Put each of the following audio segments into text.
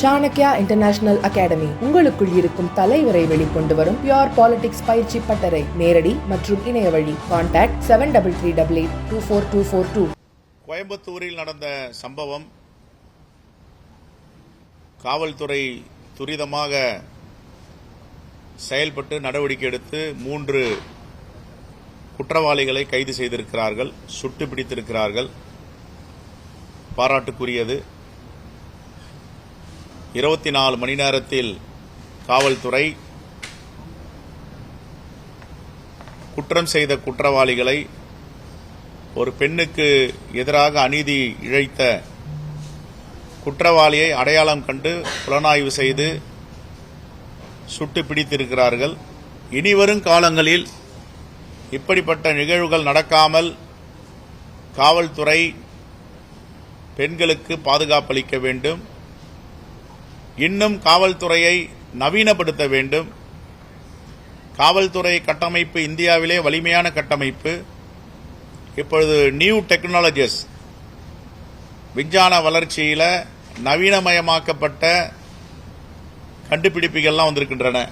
Chanakya international academy உங்களுக்குள் இருக்கும் தலைவரை வெளிக்கொண்டு வரும் பியோர் பாலிடிக்ஸ் பயிற்சி பட்டறை. நேரடி மற்றும் இணைய வழி. Contact seven double three double eight two four two four two கோயம்புத்தூரில் நடந்த சம்பவம் காவல்துறை துரிதமாக செயல்பட்டு நடவடிக்கை எடுத்து மூன்று குற்றவாளிகளை கைது செய்திருக்கிறார்கள் சுட்டு பிடித்திருக்கிறார்கள் பாராட்டுக்குரியது. இருபத்தி நாலு மணி நேரத்தில் காவல்துறை குற்றம் செய்த குற்றவாளிகளை ஒரு பெண்ணுக்கு எதிராக அநீதி இழைத்த குற்றவாளியை அடையாளம் கண்டு புலனாய்வு செய்து சுட்டு பிடித்திருக்கிறார்கள். இனிவரும் காலங்களில் இப்படிப்பட்ட நிகழ்வுகள் நடக்காமல் காவல்துறை பெண்களுக்கு பாதுகாப்பளிக்க வேண்டும். இன்னும் காவல்துறையை நவீனப்படுத்த வேண்டும். காவல்துறை கட்டமைப்பு இந்தியாவிலே வலிமையான கட்டமைப்பு. இப்பொழுது நியூ டெக்னாலஜிஸ் விஞ்ஞான வளர்ச்சியில் நவீனமயமாக்கப்பட்ட கண்டுபிடிப்புகள்லாம் வந்திருக்கின்றன.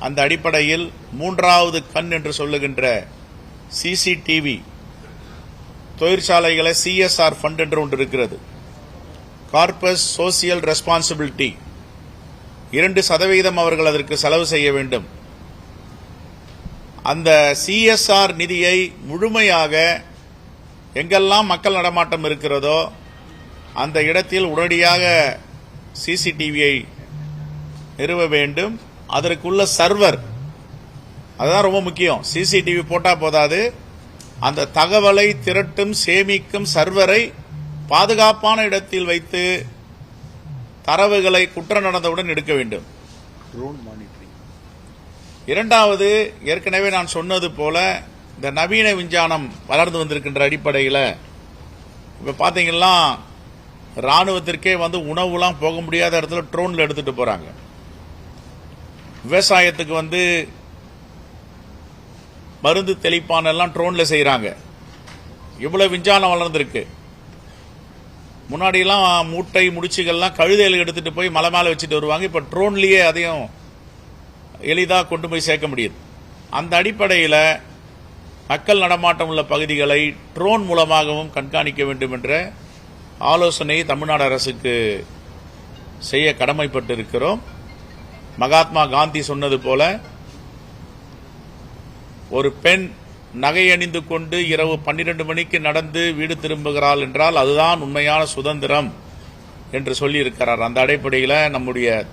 அந்த அடிப்படையில் மூன்றாவது கண் என்று சொல்லுகின்ற சிசிடிவி தொழிற்சாலைகளை சிஎஸ்ஆர் ஃபண்ட் என்று ஒன்று இருக்கிறது. கார்பஸ் சோசியல் ரெஸ்பான்சிபிலிட்டி இரண்டு சதவீதம் அவர்கள் அதற்கு செலவு செய்ய வேண்டும். அந்த சிஎஸ்ஆர் நிதியை முழுமையாக எங்கெல்லாம் மக்கள் நடமாட்டம் இருக்கிறதோ அந்த இடத்தில் உடனடியாக சிசிடிவியை நிறுவ வேண்டும். அதற்குள்ள சர்வர் அதுதான் ரொம்ப முக்கியம். சிசிடிவி போட்டால் போதாது. அந்த தகவலை திரட்டும் சேமிக்கும் சர்வரை பாதுகாப்பான இடத்தில் வைத்து தரவுகளை குற்றம் நடந்தவுடன் எடுக்க வேண்டும். ட்ரோன் மானிட்டரிங் இரண்டாவது ஏற்கனவே நான் சொன்னது போல இந்த நவீன விஞ்ஞானம் வளர்ந்து வந்திருக்கின்ற அடிப்படையில் இப்ப பாத்தீங்கன்னா ராணுவத்திற்கே வந்து உணவுலாம் போக முடியாத இடத்துல ட்ரோன்ல எடுத்துட்டு போறாங்க. விவசாயத்துக்கு வந்து மருந்து தெளிப்பான் எல்லாம் ட்ரோன்ல செய்யறாங்க இவ்வளவு விஞ்ஞானம் வளர்ந்திருக்கு. முன்னாடியெல்லாம் மூட்டை முடிச்சுகள்லாம் கழுதையில் எடுத்துகிட்டு போய் மலை மேலே வச்சுட்டு வருவாங்க. இப்போ ட்ரோன்லேயே அதையும் எளிதாக கொண்டு போய் சேர்க்க முடியுது. அந்த அடிப்படையில் மக்கள் நடமாட்டம் உள்ள பகுதிகளை ட்ரோன் மூலமாகவும் கண்காணிக்க வேண்டும் என்ற ஆலோசனை தமிழ்நாடு அரசுக்கு செய்ய கடமைப்பட்டு இருக்கிறோம் மகாத்மா காந்தி சொன்னது போல ஒரு பெண் நகை அணிந்து கொண்டு இரவு பன்னிரண்டு மணிக்கு நடந்து வீடு திரும்புகிறாள் என்றால் அதுதான் உண்மையான சுதந்திரம் என்று சொல்லியிருக்கிறார். அந்த அடிப்படையில் நம்முடைய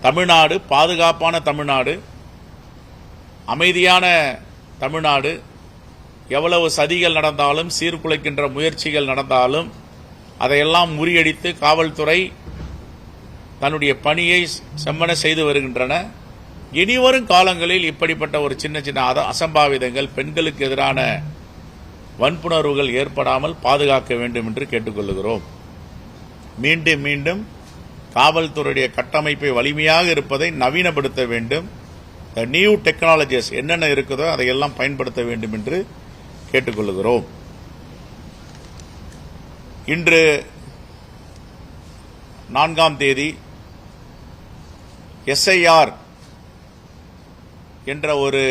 தமிழ்நாடு பாதுகாப்பான தமிழ்நாடு அமைதியான தமிழ்நாடு எவ்வளவு சதிகள் நடந்தாலும் சீர்குலைக்கின்ற முயற்சிகள் நடந்தாலும் அதையெல்லாம் முறியடித்து காவல்துறை தன்னுடைய பணியை செம்மன செய்து வருகின்றன. இனிவரும் காலங்களில் இப்படிப்பட்ட ஒரு சின்ன சின்ன அசம்பாவிதங்கள் பெண்களுக்கு எதிரான வன்புணர்வுகள் ஏற்படாமல் பாதுகாக்க வேண்டும் என்று கேட்டுக்கொள்கிறோம். மீண்டும் மீண்டும் காவல்துறையுடைய கட்டமைப்பை வலிமையாக இருப்பதை நவீனப்படுத்த வேண்டும். த நியூ டெக்னாலஜிஸ் என்னென்ன இருக்குதோ அதையெல்லாம் பயன்படுத்த வேண்டும் என்று கேட்டுக்கொள்கிறோம். இன்று நான்காம் தேதி எஸ்ஐஆர் என்ற ஒரு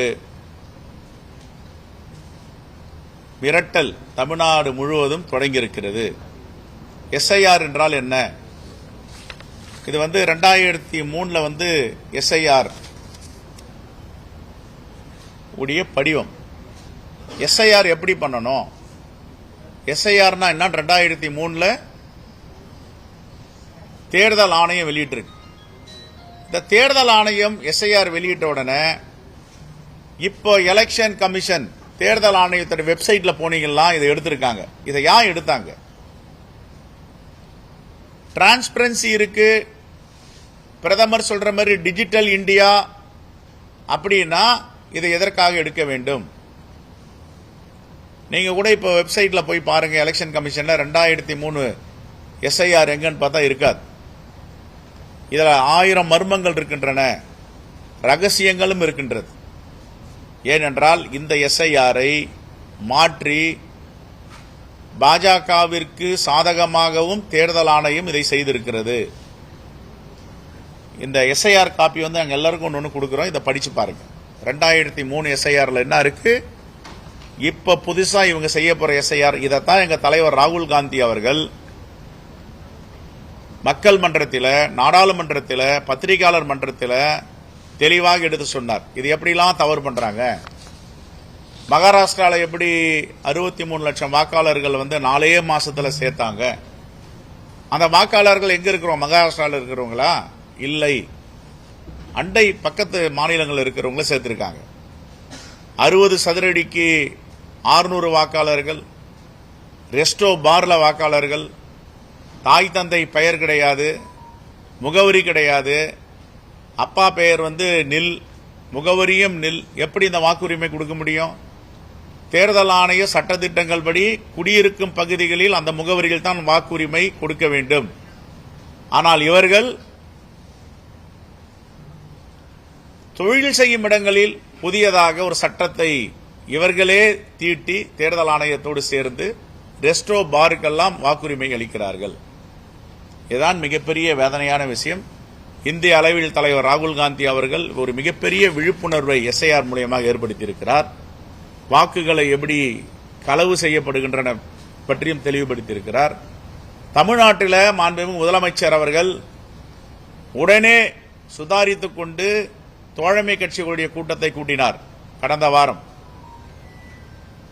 மிரட்டல் தமிழ்நாடு முழுவதும் தொடங்கியிருக்கிறது. எஸ்ஐஆர் என்றால் என்ன? இது வந்து ரெண்டாயிரத்தி மூணில் வந்து எஸ்ஐஆர் உடைய படிவம். எஸ்ஐஆர் எப்படி பண்ணணும்? எஸ்ஐஆர்னா என்ன ரெண்டாயிரத்தி மூணில் தேர்தல் ஆணையம் வெளியிட்டிருக்கு. இந்த தேர்தல் ஆணையம் எஸ்ஐஆர் வெளியிட்ட உடனே இப்போ எலெக்ஷன் கமிஷன் தேர்தல் ஆணையத்துடைய வெப்சைட்ல போனீங்கன்னா இதை எடுத்திருக்காங்க. இதை ஏன் எடுத்தாங்க? டிரான்ஸ்பரன்சி இருக்கு. பிரதமர் சொல்ற மாதிரி டிஜிட்டல் இந்தியா அப்படின்னா இதை எதற்காக எடுக்க வேண்டும்? நீங்க கூட இப்போ வெப்சைட்ல போய் பாருங்க எலெக்ஷன் கமிஷன்ல ரெண்டாயிரத்தி மூணு எஸ்ஐஆர் எங்கன்னு பார்த்தா இருக்காது. இதில் ஆயிரம் மர்மங்கள் இருக்கின்றன. ரகசியங்களும் இருக்கின்றது. ஏனென்றால் இந்த எஸ்ஐஆரை மாற்றி பாஜகவிற்கு சாதகமாகவும் தேர்தல் ஆணையம் இதை செய்திருக்கிறது. இந்த எஸ்ஐஆர் காப்பி வந்து நாங்கள் எல்லாருக்கும் ஒன்று ஒன்று கொடுக்குறோம். இதை படித்து பாருங்க. ரெண்டாயிரத்தி மூணு எஸ்ஐஆரில் என்ன இருக்கு? இப்போ புதுசாக இவங்க செய்ய போகிற எஸ்ஐஆர் இதைத்தான் எங்கள் தலைவர் ராகுல் காந்தி அவர்கள் மக்கள் மன்றத்தில் நாடாளுமன்றத்தில் பத்திரிகையாளர் மன்றத்தில் தெளிவாக எடுத்து சொன்னார். இது எப்படிலாம் தவறு பண்ணுறாங்க மகாராஷ்டிராவில் எப்படி அறுபத்தி மூணு லட்சம் வாக்காளர்கள் வந்து நாலே மாதத்தில் சேர்த்தாங்க? அந்த வாக்காளர்கள் எங்கே இருக்கிறோம்? மகாராஷ்டிராவில் இருக்கிறவங்களா? இல்லை. அண்டை பக்கத்து மாநிலங்கள் இருக்கிறவங்கள சேர்த்துருக்காங்க. அறுபது சதுரடிக்கு ஆறுநூறு வாக்காளர்கள் ரெஸ்டோ பார்ல வாக்காளர்கள் தாய் தந்தை பெயர் கிடையாது முகவரி கிடையாது அப்பா பெயர் வந்து நில் முகவரியும் நில். எப்படி இந்த வாக்குரிமை கொடுக்க முடியும்? தேர்தல் ஆணைய சட்டத்திட்டங்கள் படி குடியிருக்கும் பகுதிகளில் அந்த முகவரிகள் தான் வாக்குரிமை கொடுக்க வேண்டும். ஆனால் இவர்கள் தொழில் செய்யும் இடங்களில் புதியதாக ஒரு சட்டத்தை இவர்களே தீட்டி தேர்தல் ஆணையத்தோடு சேர்ந்து ரெஸ்டோ பாருக்கெல்லாம் வாக்குரிமை அளிக்கிறார்கள். இதுதான் மிகப்பெரிய வேதனையான விஷயம். இந்திய அளவில் தலைவர் ராகுல் காந்தி அவர்கள் ஒரு மிகப்பெரிய விழிப்புணர்வை எஸ்ஐஆர் மூலியமாக ஏற்படுத்தியிருக்கிறார். வாக்குகளை எப்படி களவு செய்யப்படுகின்றன பற்றியும் தெளிவுபடுத்தியிருக்கிறார். தமிழ்நாட்டில் மாண்புமிகு முதலமைச்சர் அவர்கள் உடனே சுதாரித்துக் கொண்டு தோழமை கட்சிகளுடைய கூட்டத்தை கூட்டினார் கடந்த வாரம்.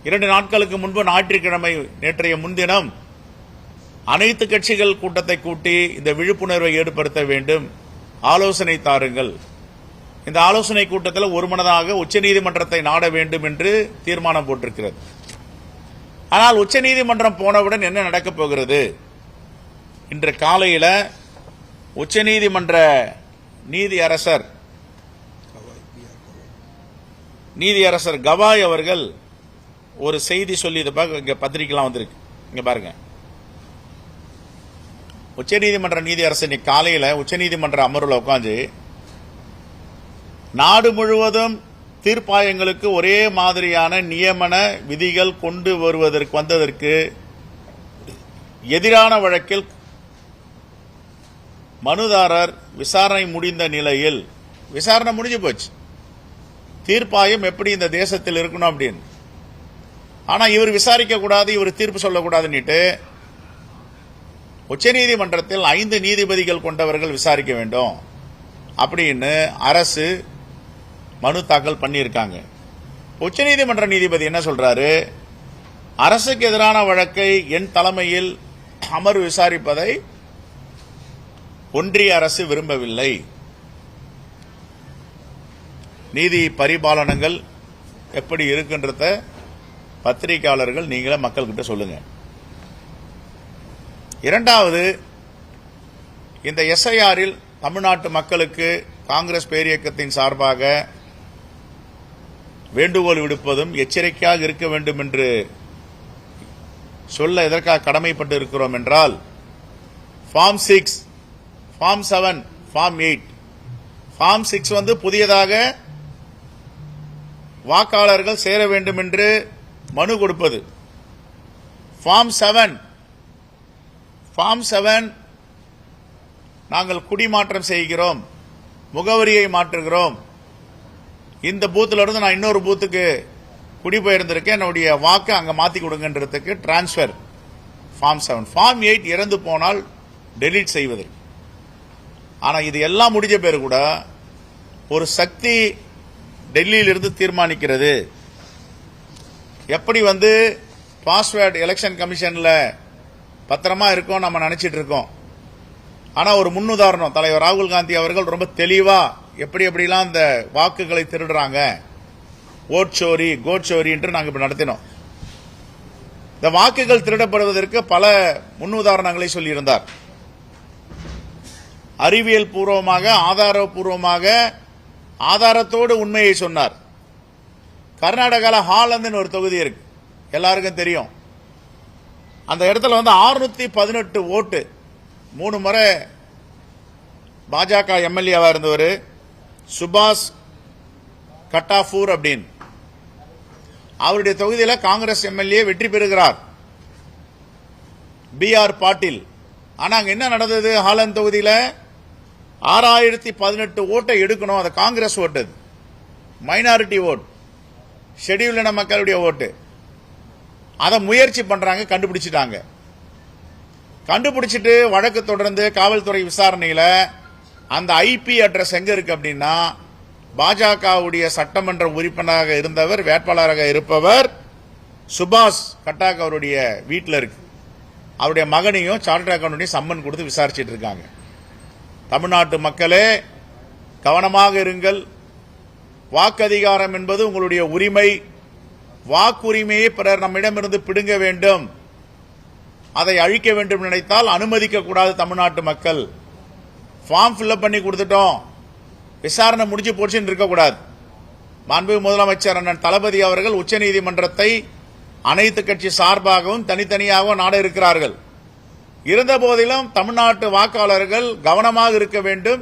இரண்டு நாட்களுக்கு முன்பு ஞாயிற்றுக்கிழமை நேற்றைய முன்தினம் அனைத்து கட்சிகள் கூட்டத்தை கூட்டி இந்த விழிப்புணர்வை ஏற்படுத்த வேண்டும். ஆலோசனை தாருங்கள். இந்த ஆலோசனை கூட்டத்தில் ஒருமனதாக உச்சநீதிமன்றத்தை நாட வேண்டும் என்று தீர்மானம் போட்டிருக்கிறது. ஆனால் உச்சநீதிமன்றம் போனவுடன் என்ன நடக்கப் போகிறது? இன்று காலையில் உச்சநீதிமன்ற நீதி அரசர் நீதியரசர் கவாய் அவர்கள் ஒரு செய்தி சொல்லி இதை பார்க்க இங்கே பத்திரிக்கைலாம் வந்திருக்கு. இங்கே பாருங்கள் உச்சநீதிமன்ற நீதியரசு இன்னைக்கு காலையில் உச்சநீதிமன்ற அமர்வில் உட்காந்து நாடு முழுவதும் தீர்ப்பாயங்களுக்கு ஒரே மாதிரியான நியமன விதிகள் கொண்டு வருவதற்கு வந்ததற்கு எதிரான வழக்கில் மனுதாரர் விசாரணை முடிந்த நிலையில் விசாரணை முடிஞ்சு போச்சு. தீர்ப்பாயம் எப்படி இந்த தேசத்தில் இருக்கணும் அப்படின்னு. ஆனா இவர் விசாரிக்க கூடாது இவர் தீர்ப்பு சொல்லக்கூடாதுன்னுட்டு உச்சநீதிமன்றத்தில் ஐந்து நீதிபதிகள் கொண்டவர்கள் விசாரிக்க வேண்டும். அப்படின்னு அரசு மனு தாக்கல் பண்ணியிருக்காங்க. உச்சநீதிமன்ற நீதிபதி என்ன சொல்றாரு? அரசுக்கு எதிரான வழக்கை என் தலைமையில் அமர்வு விசாரிப்பதை ஒன்றிய அரசு விரும்பவில்லை. நீதி பரிபாலனங்கள் எப்படி இருக்குன்றத பத்திரிகையாளர்கள் நீங்களே மக்கள்கிட்ட சொல்லுங்கள் இரண்டாவது இந்த எஸ்ஐஆரில் தமிழ்நாட்டு மக்களுக்கு காங்கிரஸ் பேரியக்கத்தின் சார்பாக வேண்டுகோள் விடுப்பதும் எச்சரிக்கையாக இருக்க வேண்டும் என்று சொல்ல எதற்காக கடமைப்பட்டு இருக்கிறோம் என்றால் form six form seven form eight form six வந்து புதியதாக வாக்காளர்கள் சேர வேண்டும் என்று மனு கொடுப்பது. ஃபார்ம் செவன் ஃபார்ம் செவன் நாங்கள் குடிமாற்றம் செய்கிறோம். முகவரியை மாற்றுகிறோம். இந்த பூத்திலிருந்து நான் இன்னொரு பூத்துக்கு குடிபெயர்ந்திருக்கேன் என்னுடைய வாக்கை அங்கே மாற்றி கொடுங்கன்றதுக்கு transfer form seven form eight இறந்து போனால் டெலீட் செய்வது ஆனால் இது எல்லாம் முடிஞ்ச பேர் கூட ஒரு சக்தி டெல்லியிலிருந்து தீர்மானிக்கிறது. எப்படி வந்து பாஸ்வேர்டு எலெக்ஷன் கமிஷனில் பத்திரமா இருக்கோம் நம்ம நினைச்சிட்டு இருக்கோம். ஆனா ஒரு முன்னுதாரணம் தலைவர் ராகுல் காந்தி அவர்கள் ரொம்ப தெளிவா எப்படி எப்படிலாம் இந்த வாக்குகளை திருடுறாங்க. ஓட்சோரி கோட்சோரி கோட் என்று நாங்கள் இப்ப நடத்தினோம். இந்த வாக்குகள் திருடப்படுவதற்கு பல முன்னுதாரணங்களை சொல்லியிருந்தார். அறிவியல் பூர்வமாக ஆதாரபூர்வமாக ஆதாரத்தோடு உண்மையை சொன்னார். கர்நாடகாவில் ஹாலந்துன்னு ஒரு தொகுதி இருக்கு. எல்லாருக்கும் தெரியும். அந்த இடத்துல வந்து 618 பதினெட்டு ஓட்டு. மூணு முறை பாஜக எம்எல்ஏவா இருந்தவர் சுபாஷ் கட்டாஃபூர் அப்படின்னு. அவருடைய தொகுதியில் காங்கிரஸ் எம்எல்ஏ வெற்றி பெறுகிறார். P R Patil. ஆனா அங்க என்ன நடந்தது? ஹாலந்து தொகுதியில் ஆறாயிரத்தி பதினெட்டு ஓட்டை எடுக்கணும். அது காங்கிரஸ் ஓட்டு. மைனாரிட்டி ஓட் ஷெடியூல் இன மக்களுடைய ஓட்டு. அதை முயற்சி பண்றாங்க கண்டுபிடிச்சிட்டாங்க. கண்டுபிடிச்சிட்டு வழக்கு தொடர்ந்து காவல்துறை விசாரணையில் அந்த ஐபி அட்ரஸ் எங்கே இருக்கு அப்படின்னா பாஜகவுடைய சட்டமன்ற உறுப்பினராக இருந்தவர் வேட்பாளராக இருப்பவர் சுபாஷ் கட்டாக் அவருடைய வீட்டில் இருக்கு. அவருடைய மகனையும் சார்ட்டர் அக்கௌண்ட்டையும் சம்மன் கொடுத்து விசாரிச்சுட்டு இருக்காங்க. தமிழ்நாட்டு மக்களே கவனமாக இருங்கள். வாக்கதிகாரம் என்பது உங்களுடைய உரிமை. வாக்குரிமையை பிறர் நம்மிடமிருந்து பிடுங்க வேண்டும். அதை அழிக்க வேண்டும் நினைத்தால் அனுமதிக்க கூடாது தமிழ்நாட்டு மக்கள். ஃபார்ம் ஃபில்அப் பண்ணி கொடுத்துட்டோம். விசாரணை முடிஞ்சு போச்சுன்னு இருக்கக்கூடாது மாண்பு முதலமைச்சர் அண்ணன் தளபதி அவர்கள் உச்சநீதிமன்றத்தை அனைத்து கட்சி சார்பாகவும் தனித்தனியாகவும் நாட இருக்கிறார்கள். இருந்த போதிலும் தமிழ்நாட்டு வாக்காளர்கள் கவனமாக இருக்க வேண்டும்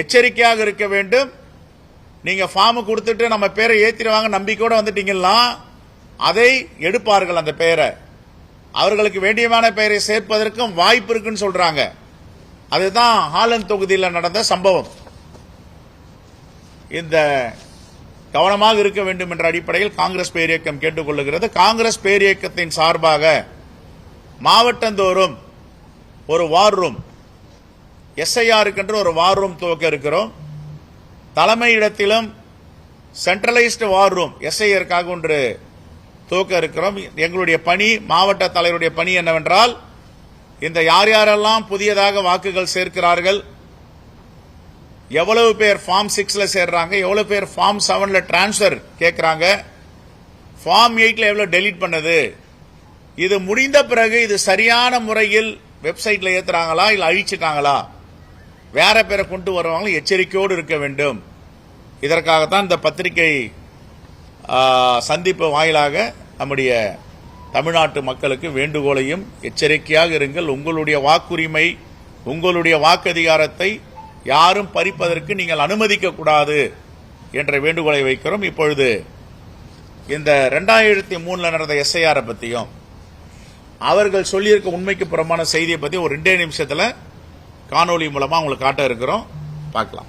எச்சரிக்கையாக இருக்க வேண்டும். நீங்கள் ஃபார்ம் கொடுத்துட்டு நம்ம பேரை ஏற்றிடுவாங்க நம்பிக்கையோடு வந்துட்டீங்கன்னா அதை எடுப்பார்கள் அந்த பெயரை. அவர்களுக்கு வேண்டியமான பெயரை சேர்ப்பதற்கும் வாய்ப்பு இருக்குன்னு சொல்றாங்க. அதுதான் ஹாலன் தொகுதியில் நடந்த சம்பவம். இந்த கவனமாக இருக்க வேண்டும் என்ற அடிப்படையில் காங்கிரஸ் பேரியக்கம் கேட்டுக்கொள்ளுகிறது. காங்கிரஸ் பேரியக்கத்தின் சார்பாக மாவட்டந்தோறும் ஒரு வார் ரூம் எஸ்ஐஆருக்கென்று ஒரு வார் ரூம் துவக்க இருக்கிறோம். தலைமையிடத்திலும் சென்ட்ரலைஸ்டு வார் ரூம் எஸ்ஐஆருக்காக ஒன்று துவக்க இருக்கிறோம். எங்களுடைய பணி மாவட்ட தலைவருடைய பணி என்னவென்றால் இந்த யார் யாரெல்லாம் புதியதாக வாக்குகள் சேர்க்கிறார்கள் எவ்வளவு பேர் ஃபார்ம் சிக்ஸில் சேர்றாங்க எவ்வளவு பேர் ஃபார்ம் செவனில் டிரான்ஸ்ஃபர் கேட்குறாங்க ஃபார்ம் எயிட்டில் எவ்வளோ டெலீட் பண்ணது இது முடிந்த பிறகு இது சரியான முறையில் வெப்சைட்டில் ஏற்றுறாங்களா இல்லை அழிச்சிட்டாங்களா வேற பேரை கொண்டு வருவாங்களும் எச்சரிக்கையோடு இருக்க வேண்டும். இதற்காகத்தான் இந்த பத்திரிகை சந்திப்பு வாயிலாக நம்முடைய தமிழ்நாட்டு மக்களுக்கு வேண்டுகோளையும் எச்சரிக்கையாக இருங்கள். உங்களுடைய வாக்குரிமை உங்களுடைய வாக்கதிகாரத்தை யாரும் பறிப்பதற்கு நீங்கள் அனுமதிக்க கூடாது என்ற வேண்டுகோளை வைக்கிறோம். இப்பொழுது இந்த ரெண்டாயிரத்தி மூணில் நடந்த எஸ்ஐஆரை பற்றியும் அவர்கள் சொல்லியிருக்க உண்மைக்கு புறமான செய்தியை பற்றி ஒரு ரெண்டே நிமிஷத்தில் காணொளி மூலமாக உங்களுக்கு காட்ட இருக்கிறோம். பார்க்கலாம்.